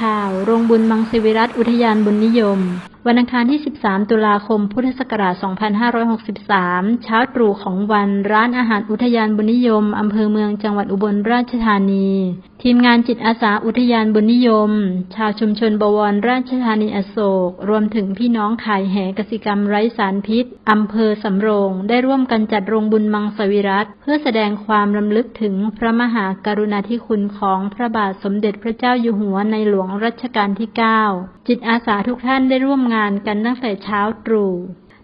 ข่าว โรงบุญมังสวิรัตอุทยานบุญนิยม วันอังคารที่ 13 ตุลาคม พุทธศักราช 2563 เช้าตรู่ของวันร้านอาหารอุทยานบุญนิยม อำเภอเมืองจังหวัดอุบลราชธานี ทีมงานจิตอาสาอุทยานบุญนิยม ชาวชุมชนบวรราชธานีอโศก รวมถึงพี่น้องขายแห่กสิกรรมไร้สารพิษ อำเภอสำโรง ได้ร่วมกันจัดโรงบุญมังสวิรัตเพื่อแสดงความรำลึกถึงพระมหากรุณาธิคุณของพระบาทสมเด็จพระเจ้าอยู่หัวในหลวงรัชกาลที่ 9 จิตอาสาทุกท่านได้ร่วมงานกันตั้งแต่เช้าตรู่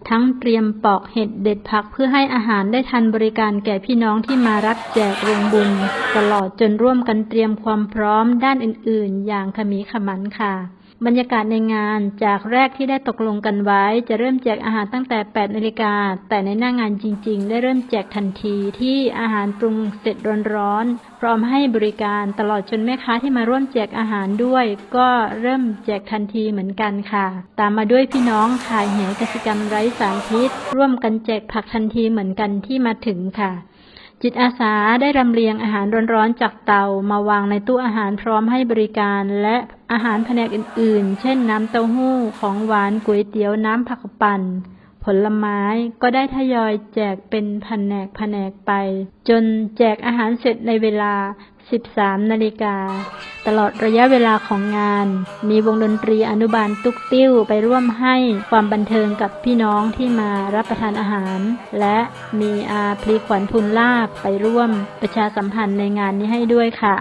ทั้งเตรียมปอกเห็ดเด็ดผักเพื่อให้อาหารได้ทันบริการแก่พี่น้องที่มารับแจกโรงบุญ ตลอดจนร่วมกันเตรียมความพร้อมด้านอื่น ๆ อย่างขมีขมันค่ะ บรรยากาศในงานจากแรกที่ได้ตกลงกันไว้ จะเริ่มแจกอาหารตั้งแต่ 8 นาฬิกา แต่ในหน้างานจริง ๆ ได้เริ่มแจกทันทีที่อาหารปรุงเสร็จร้อนๆ พร้อมให้บริการตลอดจนแม่ค้าที่มาร่วมแจกอาหารด้วย ก็เริ่มแจกทันทีเหมือนกันค่ะ ตามมาด้วยพี่น้องขายแหกสิกรรมไร้สารพิษ ร่วมกันแจกผักทันทีเหมือนกันที่มาถึงค่ะ จิตอาสาได้รำเลียงอาหารร้อนๆจากเตามาวางในตู้อาหารพร้อมให้บริการและอาหารแผนกอื่นๆ เช่นน้ำเต้าหู้ ของหวานก๋วยเตี๋ยวน้ำผักปั่น ผลไม้ก็ได้ทยอยแจกเป็นแผนกแผนกไป จนแจกอาหารเสร็จในเวลา 13นาฬิกา ตลอดระยะเวลาของงาน มีวงดนตรีอนุบาลตุกติ้วไปร่วมให้ความบันเทิงกับพี่น้องที่มารับประทานอาหาร และมีอาพลีขวัญทุนลาบไปร่วมประชาสัมพันธ์ในงานนี้ให้ด้วยค่ะ